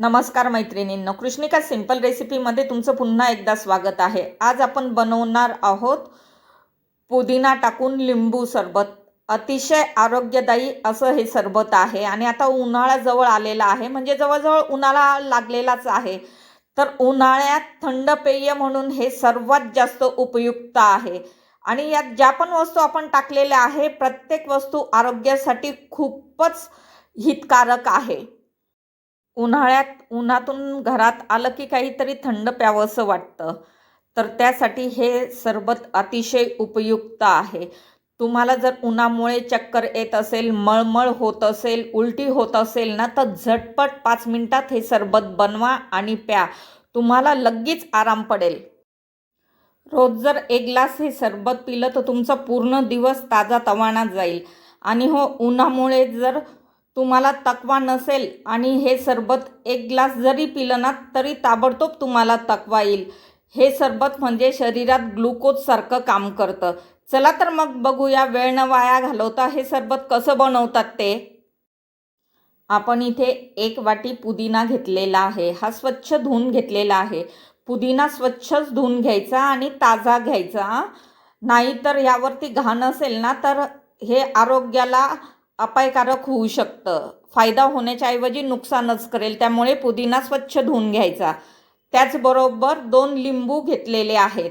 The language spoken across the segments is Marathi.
नमस्कार मैत्रिणींनो कृष्णिका सिंपल रेसिपीमध्ये तुमचं पुन्हा एकदा स्वागत आहे. आज आपण बनवणार आहोत पुदिना टाकून लिंबू सरबत. अतिशय आरोग्यदायी असं हे सरबत आहे आणि आता उन्हाळा जवळ आलेला आहे. म्हणजे जवळजवळ उन्हाळा लागलेलाच आहे. तर उन्हाळ्यात थंड पेय म्हणून हे सर्वात जास्त उपयुक्त आहे. आणि यात ज्या पण वस्तू आपण टाकलेल्या आहे प्रत्येक वस्तू आरोग्यासाठी खूपच हितकारक आहे. उन्हाळ्यात उन्हातून घरात आलं की काहीतरी थंड प्यावंसं वाटतं. तर त्यासाठी हे सरबत अतिशय उपयुक्त आहे. तुम्हाला जर उन्हामुळे चक्कर येत असेल मळमळ होत असेल उलटी होत असेल ना तर झटपट पाच मिनटात हे सरबत बनवा आणि प्या. तुम्हाला लगेच आराम पडेल. रोज जर एक ग्लास हे सरबत पिलं तर तुमचा पूर्ण दिवस ताजा तवाना जाईल. आणि हो उन्हामुळे जर तुम्हाला तकवा नसेल आणि हे सरबत एक ग्लास जरी पिलं ना तरी ताबडतोब तुम्हाला तकवा येईल. हे सरबत म्हणजे शरीरात ग्लुकोजसारखं काम करतं. चला तर मग बघूया वेळ न वाया घालवता हे सरबत कसं बनवतात ते. आपण इथे एक वाटी पुदिना घेतलेला आहे. हा स्वच्छ धुवून घेतलेला आहे. पुदिना स्वच्छच धुवून घ्यायचा आणि ताजा घ्यायचा नाहीतर यावरती घाण असेल ना तर हे आरोग्याला अपायकारक होऊ शकतं. फायदा होण्याच्या ऐवजी नुकसानच करेल. त्यामुळे पुदिना स्वच्छ धुवून घ्यायचा. त्याचबरोबर दोन लिंबू घेतलेले आहेत.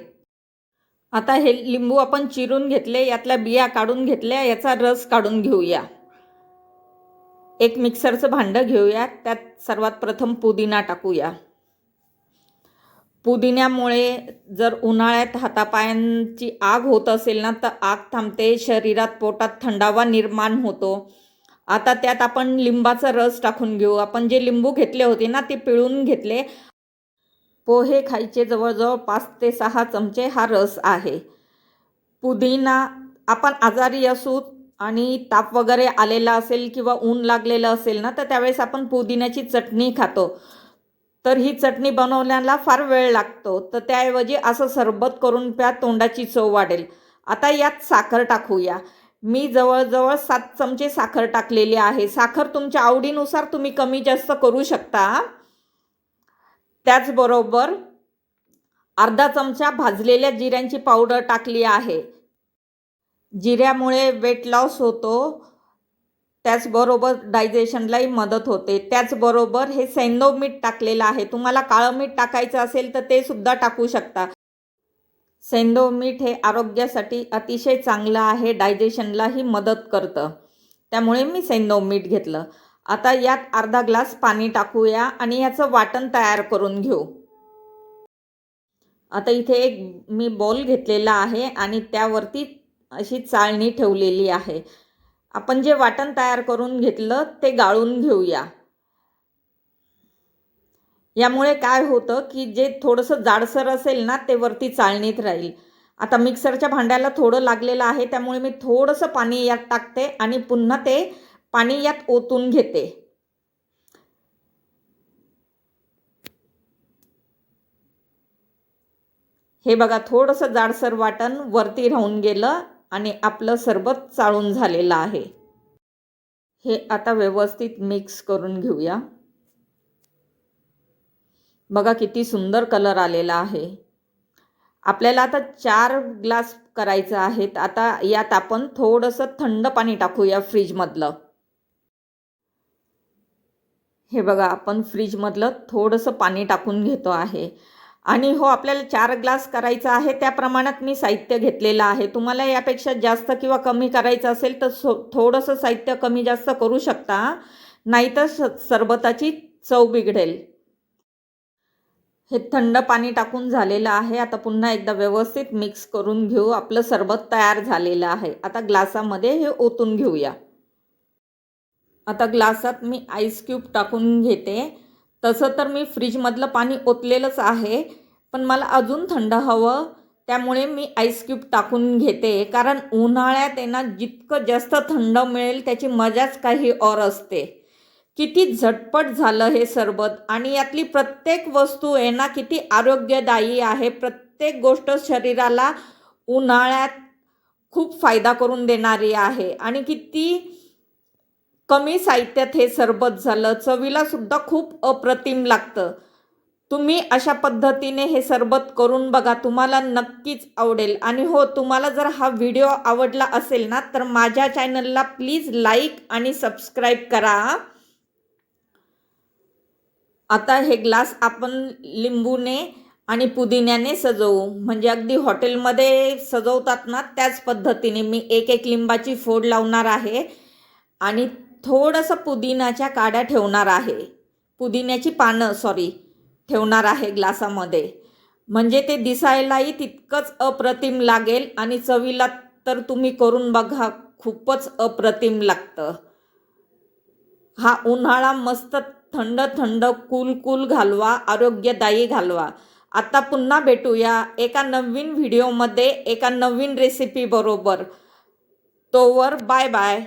आता हे लिंबू आपण चिरून घेतले यातल्या बिया काढून घेतल्या याचा रस काढून घेऊया. एक मिक्सरचं भांडं घेऊया. त्यात सर्वात प्रथम पुदिना टाकूया. पुदिन्यामुळे जर उन्हाळ्यात हातापायांची आग होत असेल ना तर आग थांबते शरीरात पोटात थंडावा निर्माण होतो. आता त्यात आपण लिंबाचा रस टाकून घेऊ. आपण जे लिंबू घेतले होते ना ते पिळून घेतले. पोहे खायचे जवळजवळ पाच ते सहा चमचे हा रस आहे. पुदिना आपण आजारी असू आणि ताप वगैरे आलेला असेल किंवा ऊन लागलेलं असेल ना तर त्यावेळेस आपण पुदिन्याची चटणी खातो. तर ही चटणी बनवण्याला फार वेळ लागतो. तर त्याऐवजी असं सरबत करून प्या तोंडाची चव वाढेल. आता यात साखर टाकूया. मी जवळजवळ सात चमचे साखर टाकलेली आहे. साखर तुमच्या आवडीनुसार तुम्ही कमी जास्त करू शकता. त्याचबरोबर अर्धा चमचा भाजलेल्या जिऱ्यांची पावडर टाकली आहे. जिऱ्यामुळे वेट लॉस होतो. त्याचबरोबर डायजेशनलाही मदत होते. त्याचबरोबर हे सैंदव मीठ टाकलेलं आहे. तुम्हाला काळं मीठ टाकायचं असेल तर ते सुद्धा टाकू शकता. सैंदव मीठ हे आरोग्यासाठी अतिशय चांगलं आहे. डायजेशनलाही मदत करतं. त्यामुळे मी सैंदव मीठ घेतलं. आता यात अर्धा ग्लास पाणी टाकूया आणि याचं वाटण तयार करून घेऊ. आता इथे एक मी बॉल घेतलेला आहे आणि त्यावरती अशी चाळणी ठेवलेली आहे. आपण जे वाटण तयार करून घेतलं ते गाळून घेऊया. यामुळे काय होतं की जे थोडंसं जाडसर असेल ना ते वरती चाळणीत राहील. आता मिक्सरच्या भांड्याला थोडं लागलेलं आहे त्यामुळे मी थोडंसं पाणी यात टाकते आणि पुन्हा ते पाणी यात ओतून घेते. हे बघा थोडंसं जाडसर वाटण वरती राहून गेलं. आणि आपलं सरबत चाळून झालेलं आहे. हे आता व्यवस्थित मिक्स करून घेऊया. बघा किती सुंदर कलर आलेला आहे. आपल्याला आता चार ग्लास करायचं आहेत. आता यात आपण थोडंसं थंड पाणी टाकूया फ्रीजमधलं हे बघा आपण फ्रीजमधलं थोडंसं पाणी टाकून घेतो आहे. आणि हो आपल्याला चार ग्लास करायचं आहे त्या प्रमाणात मी साहित्य घेतलेलं आहे. तुम्हाला यापेक्षा जास्त किंवा कमी करायचं असेल तर सो थोडंसं साहित्य कमी जास्त करू शकता नाहीतर स सरबताची चव बिघडेल. हे थंड पाणी टाकून झालेलं आहे. आता पुन्हा एकदा व्यवस्थित मिक्स करून घेऊ. आपलं सरबत तयार झालेलं आहे. आता ग्लासामध्ये हे ओतून घेऊया. आता ग्लासात मी आईस क्यूब टाकून घेते. तसं तर मी फ्रीजमधलं पाणी ओतलेलंच आहे पण मला अजून थंड हवं. त्यामुळे मी आईस क्यूब टाकून घेते कारण उन्हाळ्यात आहे जितकं जास्त थंड मिळेल त्याची मजाच काही और असते. किती झटपट झालं हे सरबत आणि यातली प्रत्येक वस्तू आहे ना किती आरोग्यदायी आहे. प्रत्येक गोष्ट शरीराला उन्हाळ्यात खूप फायदा करून देणारी आहे आणि किती कमी साहित्यात हे सरबत झालं चवीला सुद्धा खूप अप्रतिम लागतं. तुम्ही अशा पद्धतीने हे सरबत करून बघा तुम्हाला नक्कीच आवडेल. आणि हो तुम्हाला जर हा व्हिडिओ आवडला असेल ना तर माझ्या चॅनलला प्लीज लाईक आणि सबस्क्राईब करा. आता हे ग्लास आपण लिंबूने आणि पुदिन्याने सजवू. म्हणजे अगदी हॉटेलमध्ये सजवतात ना त्याच पद्धतीने. मी एक एक लिंबाची फोड लावणार आहे. आणि थोडंसं पुदिन्याच्या काड्या ठेवणार आहे. पुदिन्याची पानं सॉरी ठेवणार आहे ग्लासामध्ये. म्हणजे ते दिसायलाही तितकंच अप्रतिम लागेल आणि चवीला तर तुम्ही करून बघा खूपच अप्रतिम लागतं. हा उन्हाळा मस्त थंड थंड कूल कूल घालवा आरोग्यदायी घालवा. आता पुन्हा भेटूया एका नवीन व्हिडिओमध्ये एका नवीन रेसिपीबरोबर तोवर बाय बाय.